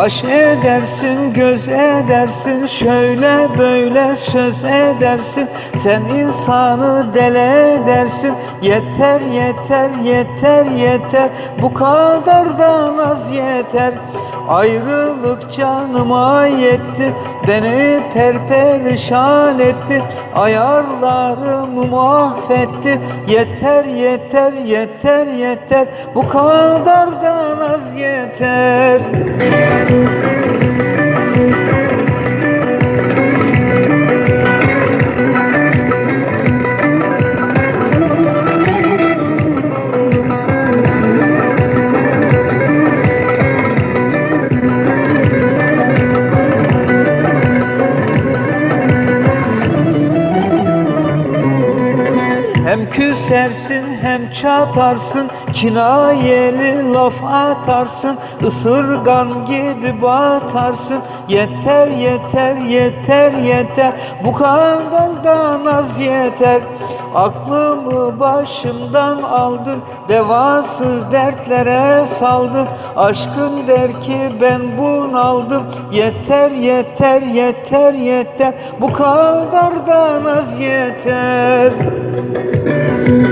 Kaş edersin, göz edersin Şöyle böyle söz edersin. Sen insanı dele edersin. Yeter yeter yeter yeter. Bu kadar da naz yeter. Ayrılık canıma yetti. Beni perperişan etti. Ayarlarımı mahvetti. Yeter yeter yeter yeter. Bu kadar da naz yeter Hem küsersin hem çatarsın Kinayeli laf atarsın Isırgan gibi batarsın. Yeter yeter yeter yeter Bu kadar da naz yeter. Aklımı başımdan aldın Devasız dertlere saldım Aşkın der ki ben bunaldım. Yeter yeter yeter yeter Bu kadar da naz yeter